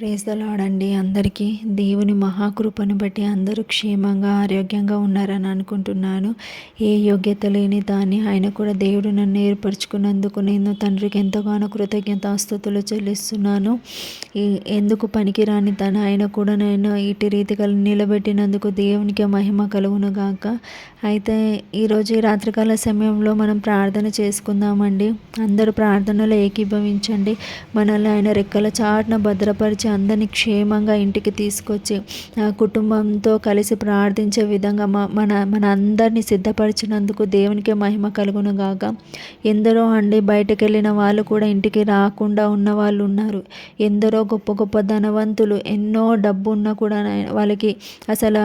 Praise దలాడండి అందరికీ దేవుని మహాకృపను బట్టి అందరూ క్షేమంగా ఆరోగ్యంగా ఉన్నారని అనుకుంటున్నాను. ఏ యోగ్యత లేని దాన్ని ఆయన కూడా దేవుడు నన్ను ఏర్పరచుకున్నందుకు నేను తండ్రికి ఎంతగానో కృతజ్ఞతాస్తుతులు చెల్లిస్తున్నాను. ఎందుకు పనికిరాని తన ఆయన కూడా నేను ఇటు రీతిగా నిలబెట్టినందుకు దేవునికి మహిమ కలుగును గాక. అయితే ఈరోజు ఈ రాత్రికాల సమయంలో మనం ప్రార్థన చేసుకుందామండి. అందరూ ప్రార్థనలో ఏకీభవించండి. మనల్ని ఆయన రెక్కల చాటున భద్రపరిచి అందరినీ క్షేమంగా ఇంటికి తీసుకొచ్చి కుటుంబంతో కలిసి ప్రార్థించే విధంగా మన మన అందరినీ సిద్ధపరిచినందుకు దేవునికి మహిమ కలుగును గాక ఎందరో అండి బయటకు వెళ్ళిన వాళ్ళు కూడా ఇంటికి రాకుండా ఉన్న వాళ్ళు ఉన్నారు. ఎందరో గొప్ప గొప్ప ధనవంతులు ఎన్నో డబ్బు ఉన్నా కూడా వాళ్ళకి అసలు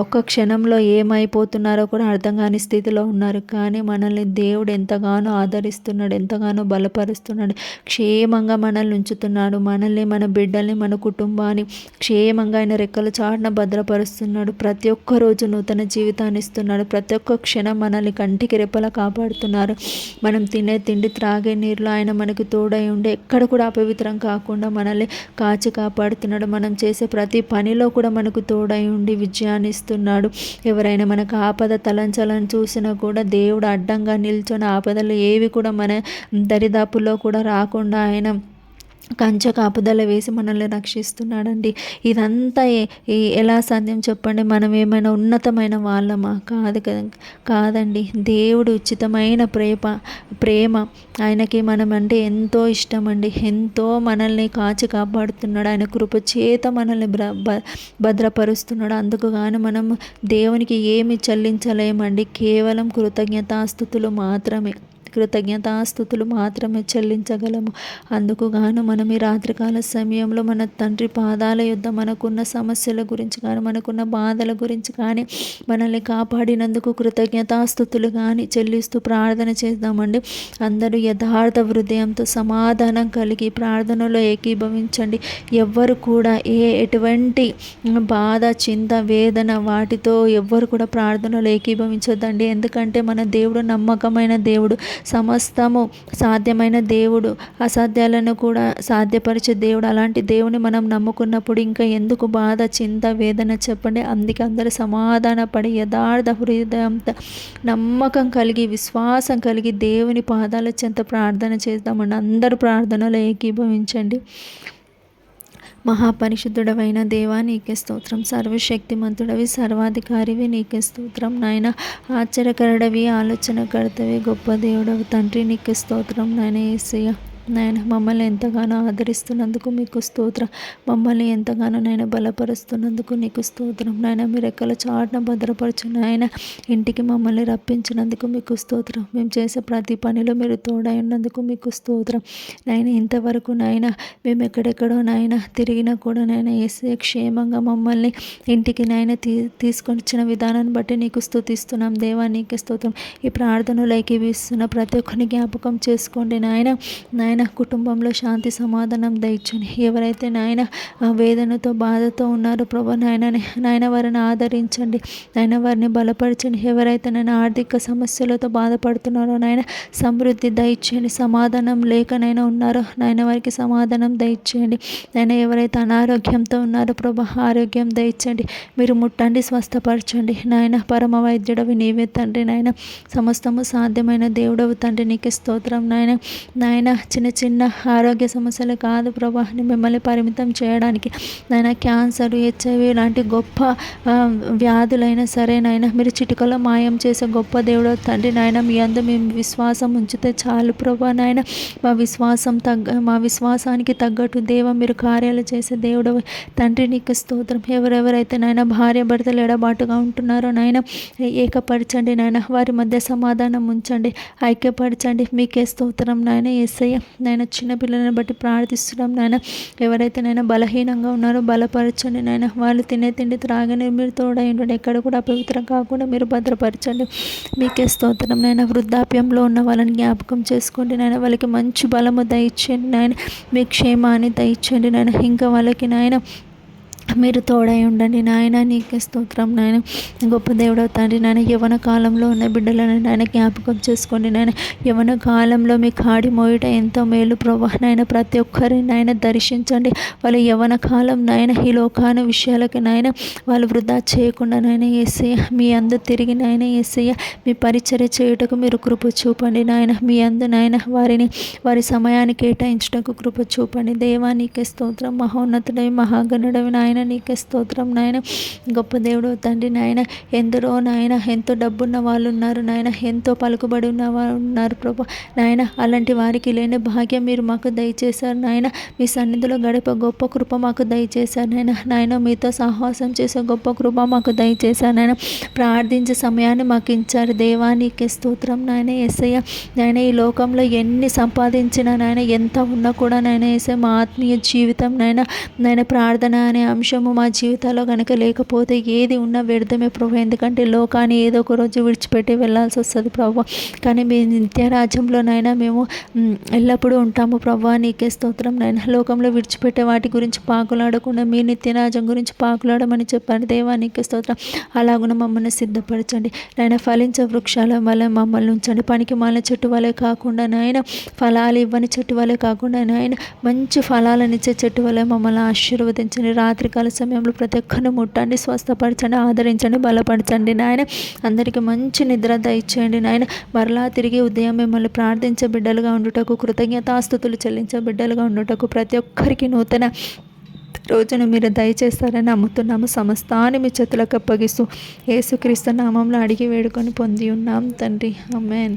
ఒక్క క్షణంలో ఏమైపోతున్నారో కూడా అర్థం కాని స్థితిలో ఉన్నారు. కానీ మనల్ని దేవుడు ఎంతగానో ఆదరిస్తున్నాడు ఎంతగానో బలపరుస్తున్నాడు క్షేమంగా మనల్ని ఉంచుతున్నాడు. మనల్ని మన బిడ్డల్ని మన కుటుంబాన్ని క్షేమంగా ఆయన రెక్కల చాటున భద్రపరుస్తున్నాడు. ప్రతి ఒక్క రోజు నూతన జీవితాన్ని ఇస్తున్నాడు. ప్రతి ఒక్క క్షణం మనల్ని కంటికి రెప్పలా కాపాడుతున్నారు. మనం తినే తిండి త్రాగే నీరులో ఆయన మనకి తోడై ఉండే ఎక్కడ కూడా అపవిత్రం కాకుండా మనల్ని కాచి కాపాడుతున్నాడు. మనం చేసే ప్రతి పనిలో కూడా మనకు తోడై ఉండి విజయాన్ని ఇస్తున్నాడు. ఎవరైనా మనకు ఆపద తలంచాలని చూసినా కూడా దేవుడు అడ్డంగా నిల్చొని ఆపదలు ఏవి కూడా మన దరిదాపుల్లో కూడా రాకుండా ఆయన కంచె కాపుదల వేసి మనల్ని రక్షిస్తున్నాడండి. ఇదంతా ఎలా సాధ్యం చెప్పండి? మనం ఏమైనా ఉన్నతమైన వాళ్ళమా? కాదు కదా కాదండి. దేవుడు ఉచితమైన ప్రేమ ప్రేమ ఆయనకి మనం అంటే ఎంతో ఇష్టం అండి ఎంతో మనల్ని కాచి కాపాడుతున్నాడు. ఆయన కృప చేత మనల్ని భద్రపరుస్తున్నాడు. అందుకు గాను మనం దేవునికి ఏమి చెల్లించలేమండి. కేవలం కృతజ్ఞతాస్థుతులు మాత్రమే. కృతజ్ఞతాస్థుతులు మాత్రమే చెల్లించగలము. అందుకు గాను మనం ఈ రాత్రికాల సమయంలో మన తండ్రి పాదాల యుద్ధ మనకున్న సమస్యల గురించి కానీ మనకున్న బాధల గురించి కానీ మనల్ని కాపాడినందుకు కృతజ్ఞతాస్థుతులు కానీ చెల్లిస్తూ ప్రార్థన చేద్దామండి. అందరూ యథార్థ హృదయంతో సమాధానం కలిగి ప్రార్థనలో ఏకీభవించండి. ఎవ్వరు కూడా ఏ ఎటువంటి బాధ చింత వేదన వాటితో ఎవ్వరు కూడా ప్రార్థనలో ఏకీభవించొద్దండి. ఎందుకంటే మన దేవుడు నమ్మకమైన దేవుడు. సమస్తము సాధ్యమైన దేవుడు అసాధ్యాలను కూడా సాధ్యపరిచే దేవుడు. అలాంటి దేవుని మనం నమ్ముకున్నప్పుడు ఇంకా ఎందుకు బాధ చింత వేదన చెప్పండి. అందుకే అందరూ సమాధాన పడి యథార్థ హృదయంతో నమ్మకం కలిగి విశ్వాసం కలిగి దేవుని పాదాల చెంత ప్రార్థన చేద్దామండి. అందరూ ప్రార్థనలో ఏకీభవించండి. మహాపరిశుద్ధుడవైన దేవా నీకే స్తోత్రం. సర్వశక్తిమంతుడవి సర్వాధికారివి నీకే స్తోత్రం. నాయన ఆశ్చర్యకరుడవి ఆలోచన కర్తవి గొప్ప దేవుడవి. తండ్రి నీకే స్తోత్రం. నాయన ఏసయ్య. నాయన మమ్మల్ని ఎంతగానో ఆదరిస్తున్నందుకు మీకు స్తోత్రం. మమ్మల్ని ఎంతగానో నాయన బలపరుస్తున్నందుకు నీకు స్తోత్రం. నాయన మీరు ఎక్కడ చాటున భద్రపరచు నాయన. ఇంటికి మమ్మల్ని రప్పించినందుకు మీకు స్తోత్రం. మేము చేసే ప్రతి పనిలో మీరు తోడై ఉన్నందుకు మీకు స్తోత్రం. నాయన ఇంతవరకు నాయన మేము ఎక్కడెక్కడో నాయన తిరిగినా కూడా నాయన ఏసే క్షేమంగా మమ్మల్ని ఇంటికి నాయన తీ తీసుకొని వచ్చిన విధానాన్ని బట్టి నీకు స్థుతిస్తున్నాం దేవా నీకు స్తోత్రం. ఈ ప్రార్థనలు వీస్తున్న ప్రతి ఒక్కరిని జ్ఞాపకం చేసుకోండి నాయన. నాయన నాయన కుటుంబంలో శాంతి సమాధానం దయచని. ఎవరైతే నాయన వేదనతో బాధతో ఉన్నారో ప్రభా నాయన నాయన వారిని ఆదరించండి. నాయన వారిని బలపరచండి. ఎవరైతే నన్ను ఆర్థిక సమస్యలతో బాధపడుతున్నారో నాయన సమృద్ధి దయచేయండి. సమాధానం లేకనైనా ఉన్నారో నాయన వారికి సమాధానం దయచేయండి. నాయన ఎవరైతే అనారోగ్యంతో ఉన్నారో ప్రభా ఆరోగ్యం దయచండి. మీరు ముట్టండి స్వస్థపరచండి. నాయన పరమ వైద్యుడవి నీవే తండ్రి నాయన. సమస్తము సాధ్యమైన దేవుడవు తండ్రి. నీకు స్తోత్రం నాయన. నాయన చిన్న చిన్న ఆరోగ్య సమస్యలు కాదు ప్రభాని మిమ్మల్ని పరిమితం చేయడానికి నాయన క్యాన్సర్ హెచ్ఐవి లాంటి గొప్ప వ్యాధులైనా సరే నాయన మీరు చిటికలో మాయం చేసే గొప్ప దేవుడు తండ్రి నాయన మీ అందు మేము విశ్వాసం ఉంచితే చాలు ప్రభా నాయన. మా విశ్వాసం తగ్గ మా విశ్వాసానికి తగ్గట్టు దేవ మీరు కార్యాలు చేసే దేవుడు తండ్రి నీకు స్తోత్రం. ఎవరెవరైతే నాయన భార్య భర్తలు ఎడబాటుగా ఉంటున్నారో నాయన ఏకపరచండి నాయన. వారి మధ్య సమాధానం ఉంచండి ఐక్యపరచండి. మీకే స్తోత్రం నాయన ఎస్ఐ నాయన చిన్నపిల్లలను బట్టి ప్రార్థిస్తున్నాం నాయన. ఎవరైతే నైనా బలహీనంగా ఉన్నారో బలపరచండి నాయన. వాళ్ళు తినే తిండి త్రాగని మీరు తోడైండు ఎక్కడ కూడా అపవిత్రం కాకుండా మీరు భద్రపరచండి. మీకే స్తోత్రం నాయన. వృద్ధాప్యంలో ఉన్న వాళ్ళని జ్ఞాపకం చేసుకోండి నాయన. వాళ్ళకి మంచి బలము దయచేయండి నాయన. మీ క్షేమాన్ని దయచేయండి నాయన. ఇంకా వాళ్ళకి నాయన మీరు తోడై ఉండండి నాయన నీకే స్తోత్రం నాయన. గొప్ప దేవుడవు తండ్రి నాయన యవన కాలంలో ఉన్న బిడ్డలను నాయన జ్ఞాపకం చేసుకోండి నాయన. యవన కాలంలో మీ కాడి మోయట ఎంతో మేలు ప్రభా నాయన. ప్రతి ఒక్కరిని నాయన దర్శించండి. వాళ్ళ యవన కాలం నాయన ఈ లోకాన విషయాలకి నాయన వాళ్ళు వృధా చేయకుండా నాయన ఏసయ్య మీ అందు తిరిగి నాయన ఏసయ్య మీ పరిచర్య చేయుటకు మీరు కృప చూపండి నాయన. మీ అందు నాయన వారిని వారి సమయాన్ని కేటాయించుటకు కృప చూపండి. దేవా నీకే స్తోత్రం. మహోన్నతుడవి మహాగణుడవి నాయన. నీకే స్తోత్రం నాయన. గొప్ప దేవుడు తండ్రి నాయన ఎందరో నాయన ఎంతో డబ్బున్న వాళ్ళు ఉన్నారు నాయన ఎంతో పలుకుబడి ఉన్న వాళ్ళు ఉన్నారు ప్రభు నాయన. అలాంటి వారికి లేని భాగ్యం మీరు మాకు దయచేశారు నాయన. మీ సన్నిధిలో గడిపే గొప్ప కృప మాకు దయచేశారు నాయన. నాయన మీతో సాహసం చేసే గొప్ప కృప మాకు దయచేశారు నాయన. ప్రార్థించే సమయాన్ని మాకు ఇచ్చారు. దేవానికి స్తోత్రం నాయన. ఎస్ఐ నాయన ఈ లోకంలో ఎన్ని సంపాదించినా నాయన ఎంత ఉన్నా కూడా నాయన ఎస్ఐ మా ఆత్మీయ జీవితం నాయన. నాయన ప్రార్థన అనే అంశం అంశము మా జీవితాల్లో కనుక లేకపోతే ఏది ఉన్నా వ్యర్థమే ప్రభు. ఎందుకంటే లోకాన్ని ఏదో ఒక రోజు విడిచిపెట్టి వెళ్ళాల్సి వస్తుంది ప్రభు. కానీ మీ నిత్యరాజ్యంలోనైనా మేము ఎల్లప్పుడూ ఉంటాము ప్రభు. నీకే స్తోత్రం నాయన. లోకంలో విడిచిపెట్టే వాటి గురించి పాకులాడకుండా మీ నిత్యరాజ్యం గురించి పాకులాడమని చెప్పారు. దేవా నీకే స్తోత్రం. అలాగున మమ్మల్ని సిద్ధపరచండి. నాయన ఫలించే వృక్షాల వల్ల మమ్మల్ని ఉంచండి. పనికి మాలిన చెట్టు వలె కాకుండా నాయన ఫలాలు ఇవ్వని చెట్టు వలె కాకుండా నాయన మంచి ఫలాలనిచ్చే చెట్టు వలె మమ్మల్ని ఆశీర్వదించండి. రాత్రి కాల సమయంలో ప్రతి ఒక్కరిని ముట్టండి స్వస్థపరచండి ఆదరించండి బలపరచండి నాయన. అందరికీ మంచి నిద్ర దయచేయండి నాయన. మరలా తిరిగి ఉదయం మిమ్మల్ని ప్రార్థించే బిడ్డలుగా ఉండుటకు కృతజ్ఞతాస్థుతులు చెల్లించే బిడ్డలుగా ఉండుటకు ప్రతి ఒక్కరికి నూతన రోజును మీరు దయచేస్తారని నమ్ముతున్నాము. సమస్తాన్ని మీ చేతులకు అప్పగిస్తూ యేసుక్రీస్తు నామంలో అడిగి వేడుకొని పొంది ఉన్నాం తండ్రి. అమ్మేన్